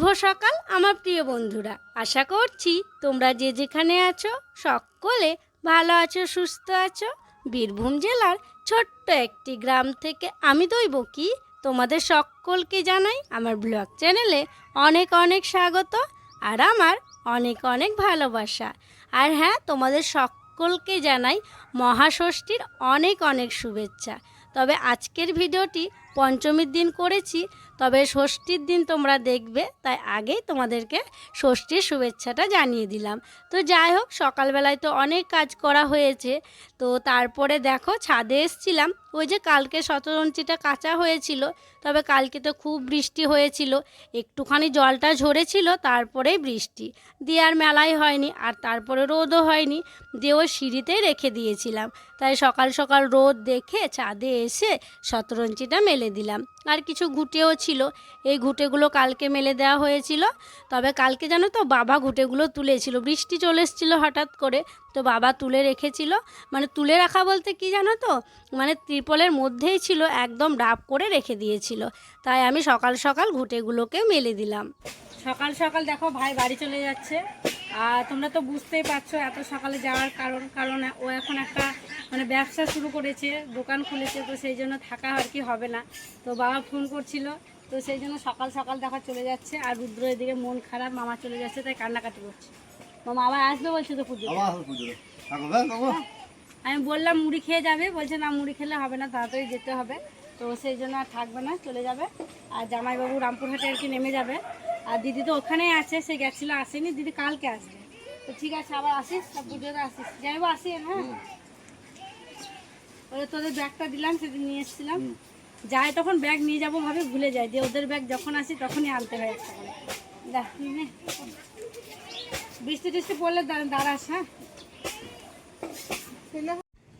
শুভ সকাল, আমার প্রিয় বন্ধুরা। আশা করছি তোমরা যে যেখানে আছো, সকলে ভালো আছো, সুস্থ আছো। বীরভূম জেলার ছোট্ট একটি গ্রাম থেকে আমি দইব কি, তোমাদের সকলকে জানাই আমার ব্লগ চ্যানেলে অনেক অনেক স্বাগত আর আমার অনেক অনেক ভালোবাসা। আর হ্যাঁ তোমাদের সকলকে জানাই মহাষষ্ঠীর অনেক অনেক শুভেচ্ছা। তবে আজকের ভিডিওটি পঞ্চমীর দিন করেছি, তবে ষষ্ঠীর দিন তোমরা দেখবে, তাই আগেই তোমাদেরকে ষষ্ঠীর শুভেচ্ছাটা জানিয়ে দিলাম। তো যাই হোক, সকালবেলায় তো অনেক কাজ করা হয়েছে, তো তারপরে দেখো ছাদে এসছিলাম, ওই যে কালকে শতরঞ্চিটা কাঁচা হয়েছিল, তবে কালকে তো খুব বৃষ্টি হয়েছিল, একটুখানি জলটা ঝরেছিল, তারপরেই বৃষ্টি। দিয়ে আর মেলাই হয়নি, আর তারপরে রোদও হয়নি, দিয়ে ওই সিঁড়িতেই রেখে দিয়েছিলাম। তাই সকাল সকাল রোদ দেখে ছাদে এসে শতরঞ্চিটা মেলে দিলাম। আর কিছু ঘুটেও ছিল। এই ঘুটেগুলো কালকে মেলে দেওয়া হয়েছিল। তবে কালকে জানো তো বাবা ঘুটেগুলো তুলেছিল। বৃষ্টি চলে এসেছিল হঠাৎ করে। তো বাবা তুলে রেখেছিল। মানে তুলে রাখা বলতে কি জানো তো? মানে ত্রিপলের মধ্যেই ছিল, একদম ডাব করে রেখে দিয়েছিল। তাই আমি সকাল সকাল ঘুটেগুলোকে মেলে দিলাম। সকাল সকাল দেখো ভাই বাড়ি চলে যাচ্ছে। আর তোমরা তো বুঝতেই পারছ এত সকালে যাওয়ার কারণ। কারণ ও এখন একটা মানে ব্যবসা শুরু করেছে দোকান খুলেছে তো সেই জন্য থাকা আর কি হবে না। তো বাবা ফোন করছিল তো সেই জন্য সকাল সকাল দেখা চলে যাচ্ছে আর রুদ্র এদিকে মন খারাপ মামা চলে যাচ্ছে তাই কান্নাকাটি করছে। মামা আবার আসবে বলছে তো পুজো। থাকবে বাবু? আমি বললাম মুড়ি খেয়ে যাবে বলছে না মুড়ি খেলে হবে না তাড়াতাড়ি যেতে হবে। তো সেই জন্য আর থাকবে না চলে যাবে। আর জামাইবাবু রামপুরহাটে আর কি নেমে যাবে। আর দিদি তো ওখানেই আছে সে গেছিল আসেনি দিদি কালকে আসবে। তো ঠিক আছে আবার আসিস সব পুজোতে আসিস। জামাইবাবু আসি হ্যাঁ? ওই তোদের ব্যাগটা দিলাম সেদিন নিয়ে এসেছিলাম। যাই তখন ব্যাগ নিয়ে যাব ভাবে ভুলে যায় যে ওদের ব্যাগ যখন আসি তখনই আনতে হয় একটা করে। বৃষ্টি টিষ্টি পড়লে দাঁড়াস হ্যাঁ।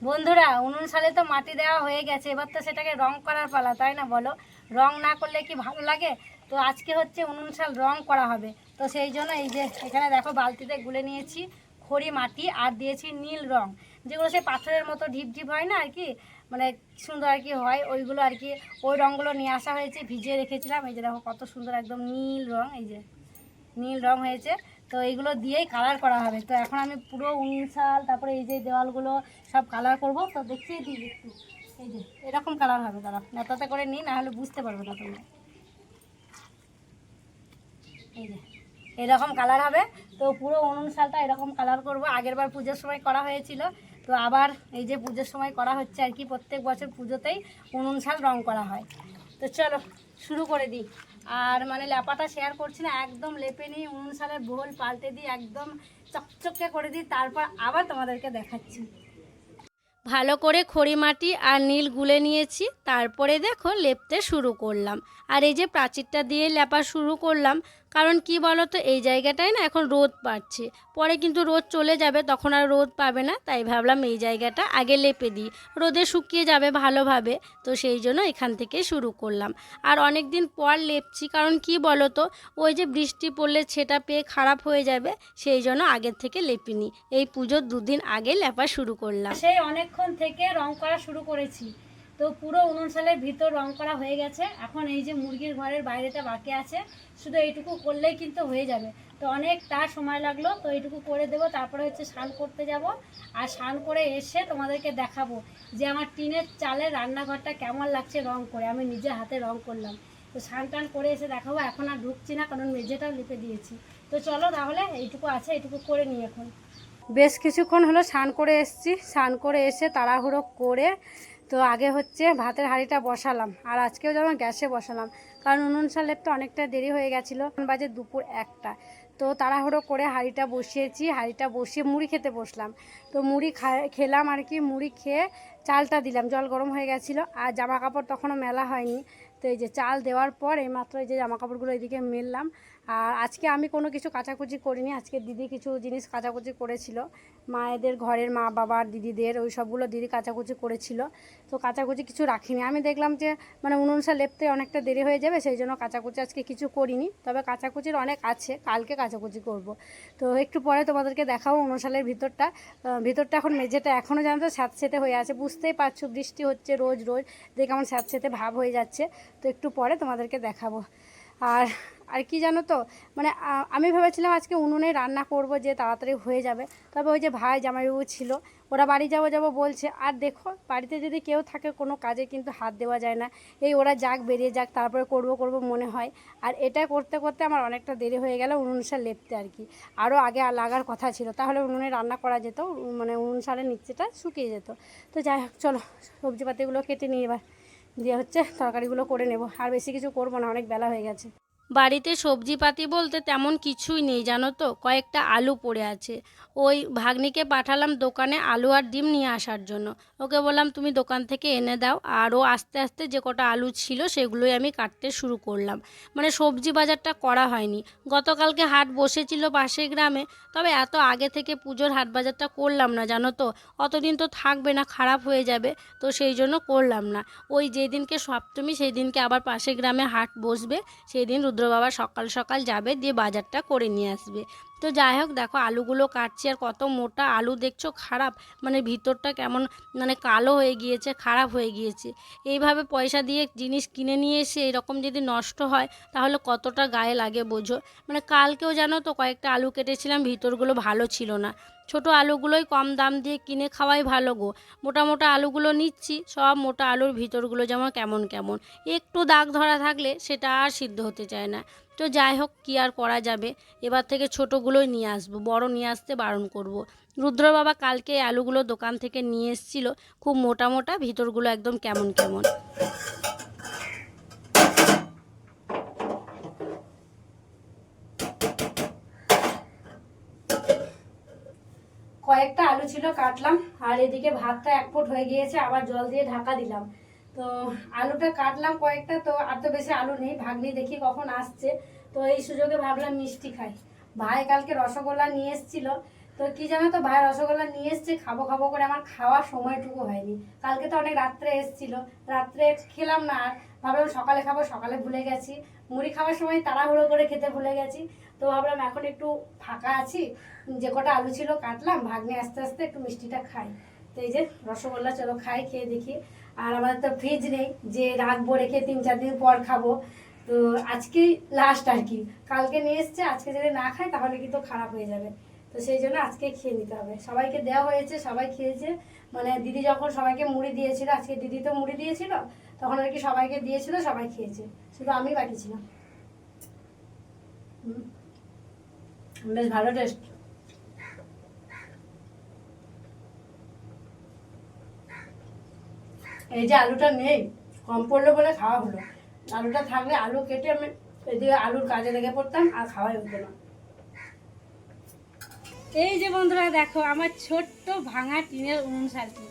বন্ধুরা উনুন সালে তো মাটি দেওয়া হয়ে গেছে এবার তো সেটাকে রং করার পালা তাই না বলো? রং না করলে কি ভালো লাগে? তো আজকে হচ্ছে উনুন সাল রং করা হবে। তো সেই জন্য এই যে এখানে দেখো বালতিতে গুলে নিয়েছি খড়ি মাটি আর দিয়েছি নীল রং। যেগুলো সেই পাথরের মতো ঢিপ ঢিপ হয় না আর কি মানে সুন্দর আর কি হয়, ওইগুলো আর কি, ওই রঙগুলো নিয়ে আসা হয়েছে, ভিজিয়ে রেখেছিলাম, এই যে দেখো কত সুন্দর একদম নীল রং, এই যে নীল রং হয়েছে, তো এইগুলো দিয়েই কালার করা হবে, তো এখন আমি পুরো উনশাল তারপরে এই যে দেওয়ালগুলো সব কালার করব, তো দেখিয়ে দিই একটু, এই যে, এরকম কালার হবে তারা নেতাতে করে নিই, না হলে বুঝতে পারবে না তোমরা। এই যে, এরকম কালার হবে, তো পুরো উনুন শালটা এরকম কালার করব, আগের বার পুজোর সময় করা হয়েছিল তো আবার এই যে পুজোর সময় করা হচ্ছে আর কি, প্রত্যেক বছর পুজোতেই উনুন শাল রং করা হয়। তো চলো, শুরু করে দিই। আর মানে লেপাটা শেয়ার করছি না, একদম লেপে নিয়ে উনুন শালের বোল পাল্টে দিই একদম চকচকে করে দিই, তারপর আবার তোমাদেরকে দেখাচ্ছি। ভালো করে খড়ি মাটি আর নীল গুলে নিয়েছি, তারপরে দেখো লেপতে শুরু করলাম। আর এই যে প্রাচীরটা দিয়ে লেপা শুরু করলাম কারণ কি বলো তো এই জায়গাটায় না এখন রোদ পাচ্ছে পরে কিন্তু রোদ চলে যাবে, তখন আর রোদ পাবে না। তাই ভাবলাম এই জায়গাটা আগে লেপে দিই। রোদে শুকিয়ে যাবে ভালোভাবে। তো সেই জন্য এখান থেকে শুরু করলাম। আর অনেক দিন পর লেপছি, কারণ কি বলো তো ওই যে বৃষ্টি পড়লে ছেটা পেয়ে খারাপ হয়ে যাবে, সেই জন্য আগের থেকে লেপিনি এই পুজোর দুদিন আগে লেপা শুরু করলাম। সেই অনেকক্ষণ থেকে রং করা শুরু করেছি। তো পুরো উনুন সালের ভিতর রং করা হয়ে গেছে। এখন এই যে মুরগির ঘরের বাইরেটা বাকি আছে। শুধু এইটুকু করলেই কিন্তু হয়ে যাবে। তো অনেকটা সময় লাগল, তো এইটুকু করে দেবো, তারপরে হচ্ছে স্নান করতে যাব। আর স্নান করে এসে তোমাদেরকে দেখাবো যে আমার টিনের চালের রান্নাঘরটা কেমন লাগছে রং করে। আমি নিজে হাতে রং করলাম। তো স্নান টান করে এসে দেখাবো, এখন আর ঢুকছি না, কারণ মেঝেটাও লিপে দিয়েছি। তো চলো তাহলে এইটুকু আছে, এইটুকু করে নিই এখন। বেশ কিছুক্ষণ হলো, স্নান করে এসেছি। স্নান করে এসে তাড়াহুড়ো করে তো আগে হচ্ছে ভাতের হাঁড়িটা বসালাম, আর আজকেও যেমন গ্যাসে বসালাম, কারণ উনুন সালের তো অনেকটা দেরি হয়ে গেছিল। বাজে দুপুর একটা, তো তাড়াহুড়ো করে হাঁড়িটা বসিয়েছি, হাঁড়িটা বসিয়ে মুড়ি খেতে বসলাম। তো মুড়ি খেলাম আর কি, মুড়ি খেয়ে চালটা দিলাম, জল গরম হয়ে গেছিল, আর জামা কাপড় তখনও মেলা হয়নি। তো এই যে চাল দেওয়ার পর এইমাত্র এই যে জামা কাপড়গুলো এদিকে মেললাম আর আজকে আমি কোনো কিছু কাচাকুচি করিনি। আজকে দিদি কিছু জিনিস কাচাকুচি করেছিল। মায়েদের ঘরের মা বাবার দিদিদের ওই সবগুলো দিদি কাচাকুচি করেছিল। তো কাচাকুচি কিছু রাখিনি। আমি দেখলাম যে মানে উনুনসা লেপতে অনেকটা দেরি হয়ে যাবে, সেই জন্য কাচাকুচি আজকে কিছু করিনি। তবে কাচাকুচির অনেক আছে, কালকে কাচাকুচি করব। তো একটু পরে তোমাদেরকে দেখাবো উনুনশালের ভিতরটা। ভিতরটা এখন মেঝেটা এখনও জানো তো স্যাঁতসেঁতে হয়ে আছে। বুঝতেই পারছ বৃষ্টি হচ্ছে রোজ রোজ। দেখে আমার স্যাঁতসেঁতে ভাব হয়ে যাচ্ছে। তো একটু পরে তোমাদেরকে দেখাবো। আর আর কি জানো তো? মানে আমি ভেবেছিলাম আজকে উনুনে রান্না করব যে তাড়াতাড়ি হয়ে যাবে। তবে ওই যে ভাই জামাইবাবু ছিল, ওরা বাড়ি যাব যাব বলছে, আর দেখো, বাড়িতে যদি কেউ থাকে কোনো কাজে কিন্তু হাত দেওয়া যায় না। এই ওরা যাক, বেরিয়ে যাক, তারপরে করব করব মনে হয়। আর এটা করতে করতে আমার অনেকটা দেরি হয়ে গেল উনুন সার লেপতে আর কি। আরও আগে লাগার কথা ছিল, তাহলে উনুনে রান্না করা যেত মানে উনুন সারের নিচেটা শুকিয়ে যেত। তো যাই হোক, চলো, সবজিপাতিগুলো কেটে নিই এবার। দিয়ে হচ্ছে তরকারিগুলো করে নেব। আর বেশি কিছু করব না অনেক বেলা হয়ে গেছে। বাড়িতে সবজিপাতি বলতে তেমন কিছুই নেই, জানো তো? কয়েকটা আলু পড়ে আছে। ওই ভাগ্নিকে পাঠালাম দোকানে আলু আর ডিম নিয়ে আসার জন্য। ওকে বললাম, তুমি দোকান থেকে এনে দাও। আর ও আস্তে আস্তে যে কটা আলু ছিল সেগুলোই আমি কাটতে শুরু করলাম। মানে সবজি বাজারটা করা হয়নি। গতকালকে হাট বসেছিল পাশের গ্রামে। তবে এত আগে থেকে পুজোর হাট বাজারটা করলাম না, জানো তো? অতদিন তো থাকবে না, খারাপ হয়ে যাবে। তো সেই জন্য করলাম না। ওই যেদিনকে সপ্তমী সেই দিনকে আবার পাশের গ্রামে হাট বসবে সেই দিন রুদ্র বাবা সকাল সকাল যাবে দিয়ে বাজারটা করে নিয়ে আসবে। তো যাই হোক, দেখো আলুগুলো কাটছি আর কত মোটা আলু দেখছ? খারাপ। মানে ভিতরটা কেমন মানে কালো হয়ে গিয়েছে, খারাপ হয়ে গিয়েছে। এইভাবে পয়সা দিয়ে জিনিস কিনে নিয়ে এসে এরকম যদি নষ্ট হয়, তাহলে কতটা গায়ে লাগে বোঝো? মানে কালকেও জানো তো কয়েকটা আলু কেটেছিলাম, ভিতরগুলো ভালো ছিল না। ছোট আলুগুলোই কম দাম দিয়ে কিনে খাওয়াই ভালো গো। মোটা মোটা আলুগুলো নিচ্ছি, সব মোটা আলুর ভিতরগুলো যেমন কেমন কেমন। একটু দাগ ধরা থাকলে সেটা আর সিদ্ধ হতে চায় না। তো যাই হোক, কী আর করা যাবে? এবার থেকে ছোটোগুলোই নিয়ে আসব, বড় নিয়ে আসতে বারণ করব। রুদ্র বাবা কালকে আলুগুলো দোকান থেকে নিয়ে এসেছিল, খুব মোটা মোটা, ভিতরগুলো একদম কেমন কেমন। কয়েকটা আলু ছিল কাটলাম, আর এদিকে ভাতটা এক ফুট হয়ে গিয়েছে, আবার জল দিয়ে ঢাকা দিলাম। তো আলুটা কাটলাম কয়েকটা, তো আর তো বেশি আলু নেই, ভাগ্নি দেখি কখন আসছে। তো এই সুযোগে ভাবলাম মিষ্টি খাই। ভাই কালকে রসগোল্লা নিয়ে এসেছিল। তো কি জানো তো, ভাই রসগোল্লা নিয়ে এসছে, খাব খাব করে আমার খাওয়ার সময়টুকু হয়নি। কালকে তো অনেক রাত্রে এসেছিল, রাত্রে খেলাম না আর। ভাবলাম সকালে খাব, সকালে ভুলে গেছি। মুড়ি খাওয়ার সময় তাড়াহুড়ো করে খেতে ভুলে গেছি। তো ভাবলাম এখন একটু ফাঁকা আছি, যে কটা আলু ছিল কাটলাম, ভাগ্নে আস্তে আস্তে একটু মিষ্টিটা খাই। তো এই যে রসগোল্লা, চলো খাই, খেয়ে দেখি। আর আমাদের তো ফ্রিজ নেই, যে রাখব, রেখে তিন চার দিন পর খাব। তো আজকেই লাস্ট আর কি। কালকে নিয়ে এসছে, আজকে যদি না খাই তাহলে কিন্তু খারাপ হয়ে যাবে। তো সেই জন্য আজকে খেয়ে নিতে হবে। সবাইকে দেওয়া হয়েছে, সবাই খেয়েছে। মানে দিদি যখন সবাইকে মুড়ি দিয়েছিল, আজকে দিদি তো মুড়ি দিয়েছিল, তখন আর কি সবাইকে দিয়েছিল, সবাই খেয়েছে। শুধু আমি বাকি ছিলাম। হুম। বেশ ভালো টেস্ট এই যে আলুটা নেই, কম পড়ল বলে খাওয়া হলো। আলুটা থাকলে আলু কেটে আমি এদিকে আলুর কাজে লেগে পড়তাম, আর খাওয়াই হতো না। এই যে বন্ধুরা দেখো, আমার ছোট্ট ভাঙা টিনের উনুন শালটি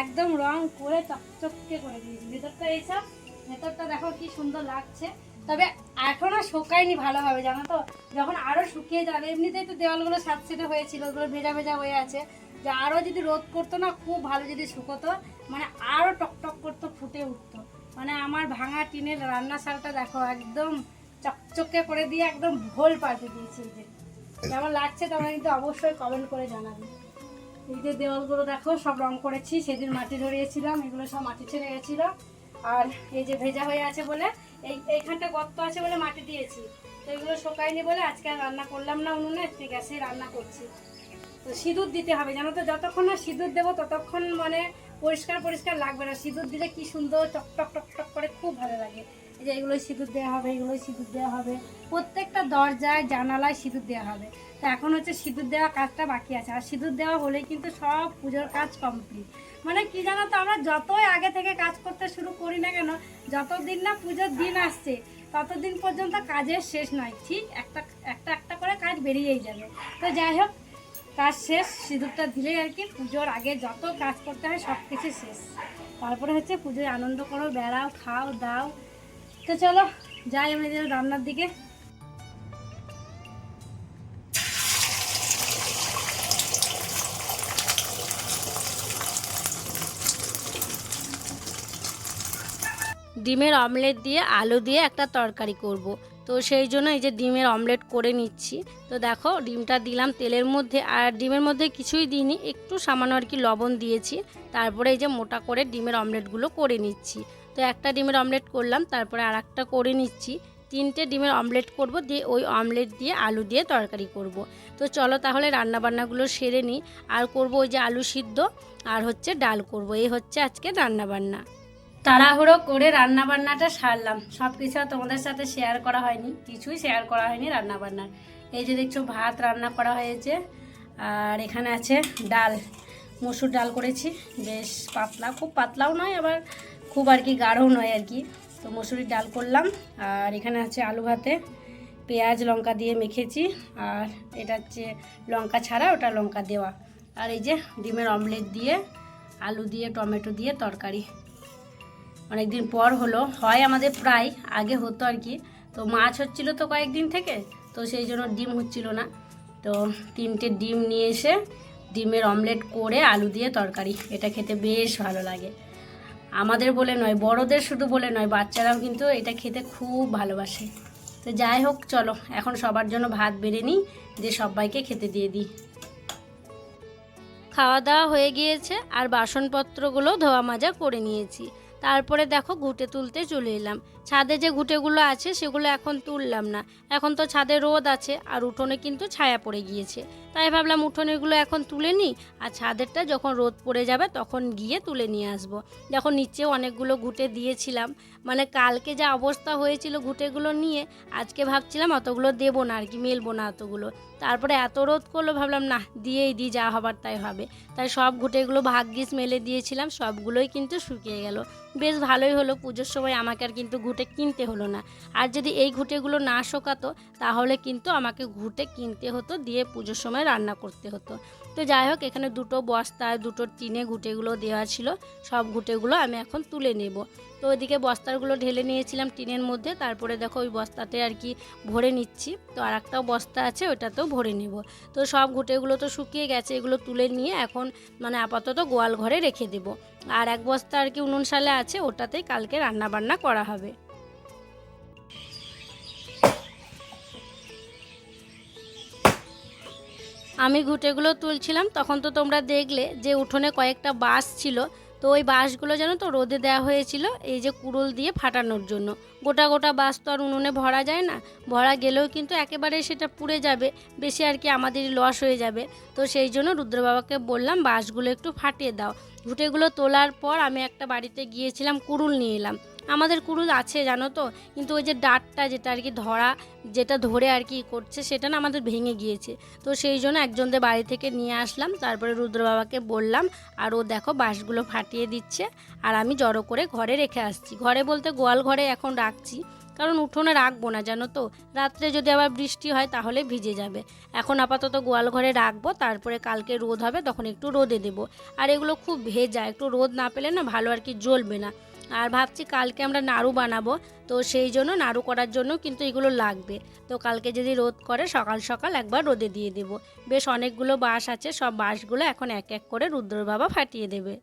একদম রং করে চকচককে করে দিয়েছি। ভেতরটা এইসব ভেতরটা দেখো কি সুন্দর লাগছে। তবে এখনও শুকায়নি ভালোভাবে, জানো তো? যখন আরও শুকিয়ে যাবে, এমনিতেই তো দেওয়ালগুলো সাতসেটে হয়েছিল, ওগুলো ভেজা ভেজা হয়ে আছে। যে আরও যদি রোদ করতো না, খুব ভালো যদি শুকোতো মানে আরও টকটক করতো, ফুটে উঠতো। মানে আমার ভাঙা টিনের রান্না শালটা দেখো, একদম চকচকে করে দিয়ে একদম ভোল পাল্টে দিয়েছে এই যে। কেমন লাগছে তোমরা কিন্তু অবশ্যই কমেন্ট করে জানাবে। এই যে দেওয়ালগুলো দেখো, সব রং করেছি, সেদিন মাটি ধরিয়েছিলাম, এগুলো সব মাটি ছেড়ে গেছিল। আর এই যে ভেজা হয়ে আছে বলে এই, এইখানটা গর্ত আছে বলে মাটি দিয়েছি। তো এগুলো শোকায়নি বলে আজকে আর রান্না করলাম না উনুনে, আজকে গ্যাসে রান্না করছি। তো সিঁদুর দিতে হবে, জানো তো, যতক্ষণ না সিঁদুর দেবো ততক্ষণ মানে পরিষ্কার পরিষ্কার লাগবে না। সিঁদুর দিলে কি সুন্দর টকটক টকটক করে, খুব ভালো লাগে। এই যে এগুলোই সিঁদুর দেওয়া হবে, এগুলোই সিঁদুর দেওয়া হবে। প্রত্যেকটা দরজায়, জানালায় সিঁদুর দেওয়া হবে। তো এখন হচ্ছে সিঁদুর দেওয়া কাজটা বাকি আছে। আর সিঁদুর দেওয়া হলেই কিন্তু সব পুজোর কাজ কমপ্লিট। মানে কি জানো তো, আমরা যতই আগে থেকে কাজ করতে শুরু করি না কেন, যতদিন না পুজোর দিন আসছে, ততদিন পর্যন্ত কাজের শেষ নয়, ঠিক? একটা একটা একটা করে কাজ বেরিয়েই যাবে তো যাই হোক, কাজ শেষ, সিঁদুরটা দিলেই আর কি, পুজোর আগে যত কাজ করতে হয় সব কিছু শেষ। তারপরে হচ্ছে পুজোয় আনন্দ করো, বেড়াও, খাও, দাও। তো চলো, যাই আমি রান্নার দিকে ডিমের অমলেট দিয়ে, আলু দিয়ে একটা তরকারি করব। তো সেই জন্য এই যে ডিমের অমলেট করে নিচ্ছি। তো দেখো, ডিমটা দিলাম তেলের মধ্যে। আর ডিমের মধ্যে কিছুই দিইনি, একটু সামান্য আর কি লবণ দিয়েছি। তারপরে এই যে মোটা করে ডিমের অমলেটগুলো করে নিচ্ছি। তো একটা ডিমের অমলেট করলাম, তারপরে আর একটা করে নিচ্ছি। তিনটে ডিমের অমলেট করব, দিয়ে ওই অমলেট দিয়ে আলু দিয়ে তরকারি করব। তো চলো তাহলে রান্নাবান্নাগুলো সেরে নিই। আর করব ওই যে আলু সিদ্ধ, আর হচ্ছে ডাল করব। এই হচ্ছে আজকে রান্নাবান্না। তাড়াহুড়ো করে রান্নাবান্নাটা সারলাম। সব কিছু তোমাদের সাথে শেয়ার করা হয়নি। কিছুই শেয়ার করা হয়নি রান্নাবান্নার। এই যে দেখছ, ভাত রান্না করা হয়েছে। আর এখানে আছে ডাল। মসুর ডাল করেছি। বেশ পাতলা, খুব পাতলাও নয়, আবার খুব আর কি গাঢ়ও নয় আর কি। তো মসুরির ডাল করলাম। আর এখানে আছে আলু ভাতে পেঁয়াজ, লঙ্কা দিয়ে মেখেছি। আর এটা হচ্ছে লঙ্কা ছাড়া, ওটা লঙ্কা দেওয়া। আর এই যে ডিমের অমলেট দিয়ে আলু দিয়ে, টমেটো দিয়ে তরকারি। অনেকদিন পর হলো। হয় আমাদের প্রায় আগে হতো আর কি। তো মাছ হচ্ছিল তো কয়েকদিন থেকে, তো সেই জন্য ডিম হচ্ছিল না। তো তিনটে ডিম নিয়ে এসে ডিমের অমলেট করে আলু দিয়ে তরকারি। এটা খেতে বেশ ভালো লাগে। আমাদের বলে নয়, বড়দের শুধু বলে নয়, বাচ্চারাও কিন্তু এটা খেতে খুব ভালোবাসে। তো যাই হোক, চলো, এখন সবার জন্য ভাত বেড়ে নিই, দিয়ে সবাইকে খেতে দিয়ে দিই। খাওয়া দাওয়া হয়ে গিয়েছে, আর বাসনপত্রগুলো ধোয়া মাজা করে নিয়েছি। তারপরে দেখো ঘুটে তুলতে চলে এলাম। ছাদে যে ঘুটেগুলো আছে সেগুলো এখন তুললাম না। এখন তো ছাদে রোদ আছে আর উঠোনে কিন্তু ছায়া পড়ে গিয়েছে। তাই ভাবলাম উঠোনেগুলো এখন তুলে নিই আর ছাদেরটা যখন রোদ পড়ে যাবে তখন গিয়ে তুলে নিয়ে আসব। যখন নিচে অনেকগুলো ঘুটে দিয়েছিলাম। মানে কালকে যা অবস্থা হয়েছিল ঘুটেগুলো নিয়ে, আজকে ভাবছিলাম অতগুলো দেবো না আর কি, মেলবো না অতগুলো। তারপরে এত রোদ করল, ভাবলাম না, দিয়েই দিই, যা হবার তাই হবে। তাই সব ঘুটেগুলো ভাগ্যিস মেলে দিয়েছিলাম, সবগুলোই কিন্তু শুকিয়ে গেল। বেশ ভালোই হলো, পুজোর সময় আমাকে আর কিন্তু ঘুটে কিনতে হলো না। আর যদি এই ঘুটেগুলো না শোকাতো, তাহলে কিন্তু আমাকে ঘুটে কিনতে হতো, দিয়ে পুজোর সময় রান্না করতে হতো। তো যাই হোক, এখানে দুটো বস্তা, দুটো টিনে ঘুটেগুলো দেওয়া ছিল। সব ঘুটেগুলো আমি এখন তুলে নেব। তো ওইদিকে বস্তাগুলো ঢেলে নিয়েছিলাম টিনের মধ্যে। তারপরে দেখো ওই বস্তাতে আর কি ভরে নিচ্ছি। তো আর একটাও বস্তা আছে ওটাতেও ভরে নেব। তো সব ঘুটেগুলো তো শুকিয়ে গেছে, এগুলো তুলে নিয়ে এখন মানে আপাতত গোয়াল ঘরে রেখে দেব। আর এক বস্তা আর কি উনুন সালে আছে, ওটাতেই কালকে রান্না বান্না করা হবে। আমি ঘুটেগুলো তুলছিলাম, তখন তো তোমরা দেখলে যে উঠোনে কয়েকটা বাঁশ ছিল, তো ওই বাঁশগুলো যেন তো রোদে দেওয়া হয়েছিল, এই যে কুড়ুল দিয়ে ফাটানোর জন্য। গোটা গোটা বাঁশ তো আর উনুনে ভরা যায় না, ভরা গেলেও কিন্তু একেবারে সেটা পুড়ে যাবে, বেশি আর কি আমাদেরই লস হয়ে যাবে। তো সেই জন্য রুদ্র বাবাকে বললাম, বাঁশগুলো একটু ফাটিয়ে দাও। ঘুটেগুলো তোলার পর আমি একটা বাড়িতে গিয়েছিলাম, কুড়ুল নিয়ে এলাম। আমাদের কুড়ুল আছে, জানো তো? কিন্তু ওই যে ডাটটা যেটা আর কি ধরা, যেটা ধরে আর কি করছে, সেটা না আমাদের ভেঙে গিয়েছে। তো সেই জন্য একজনদের বাড়ি থেকে নিয়ে আসলাম, তারপরে রুদ্র বাবাকে বললাম, আর ও দেখো বাঁশগুলো ফাটিয়ে দিচ্ছে, আর আমি জড়ো করে ঘরে রেখে আসছি। ঘরে বলতে গোয়াল ঘরে এখন রাখছি, কারণ উঠোনে রাখব না, জানো তো? রাত্রে যদি আবার বৃষ্টি হয়, তাহলে ভিজে যাবে। এখন আপাতত গোয়াল ঘরে রাখব, তারপরে কালকে রোদ হবে, তখন একটু রোদে দেবো। আর এগুলো খুব ভেজা, একটু রোদ না পেলে না ভালো আর কি জ্বলবে না। আর ভাবছি কালকে আমরা নাড়ু বানাবো। তো সেই জন্য নাড়ু করার জন্য কিন্তু এগুলো লাগবে। তো কালকে যদি রোদ করে, সকাল সকাল একবার রোদে দিয়ে দেব। বেশ অনেকগুলো বাঁশ আছে, সব বাঁশগুলো এখন এক এক করে রুদ্র বাবা ফাটিয়ে দেবে।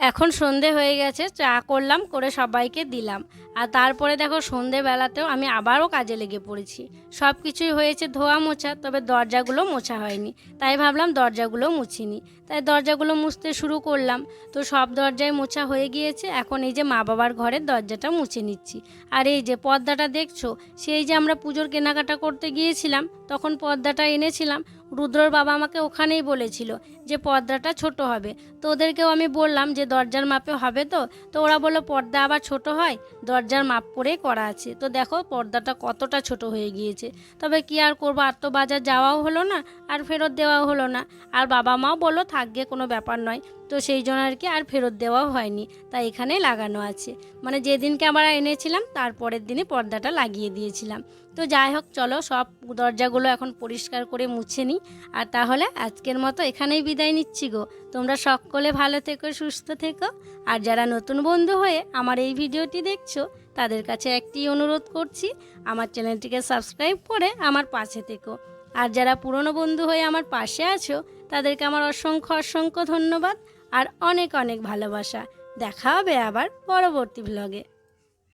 এখন সন্ধে হয়ে গেছে, চা করলাম, করে সবাইকে দিলাম। আর তারপরে দেখো সন্ধেবেলাতেও আমি আবারও কাজে লেগে পড়েছি। সব কিছুই হয়েছে ধোয়া মোছা, তবে দরজাগুলো মোছা হয়নি। তাই ভাবলাম দরজাগুলো মুছিনি। তাই দরজাগুলো মুছতে শুরু করলাম। তো সব দরজায় মোছা হয়ে গিয়েছে, এখন এই যে মা বাবার ঘরের দরজাটা মুছে নিচ্ছি। আর এই যে পর্দাটা দেখছ, সেই যে আমরা পুজোর কেনাকাটা করতে গিয়েছিলাম, তখন পর্দাটা এনেছিলাম। রুদ্রর বাবা আমাকে ওখানেই বলেছিল যে পর্দাটা ছোট হবে। তো ওদেরকেও আমি বললাম যে দরজার মাপে হবে তো। তো ওরা বলল, পর্দা আবার ছোট হয়? দরজার মাপ করেই করা আছে। তো দেখো, পর্দাটা কতটা ছোট হয়ে গিয়েছে। তবে কি আর করব? আর তো বাজার যাওয়াও হলো না, আর ফেরত দেওয়াও হলো না। আর বাবা মাও বলল, থাকবে, কোনো ব্যাপার নয়। তো সেই জন্য আর কি আর ফেরত দেওয়াও হয়নি। তাই এখানেই লাগানো আছে। মানে যেদিনকে আমরা এনেছিলাম, তারপরের দিনে পর্দাটা লাগিয়ে দিয়েছিলাম। তো যাই হোক, চলো সব দরজাগুলো এখন পরিষ্কার করে মুছে নিই। আর তাহলে আজকের মতো এখানেই বিদায় নিচ্ছি গো। তোমরা সকলে ভালো থেকো, সুস্থ থেকো। আর যারা নতুন বন্ধু হয়ে আমার এই ভিডিওটি দেখছ, তাদের কাছে একটি অনুরোধ করছি, আমার চ্যানেলটিকে সাবস্ক্রাইব করে আমার পাশে থেকো। আর যারা পুরনো বন্ধু হয়ে আমার পাশে আছো, তাদেরকে আমার অসংখ্য অসংখ্য ধন্যবাদ। আর অনেক অনেক ভালোবাসা। দেখা হবে আবার পরবর্তী ব্লগে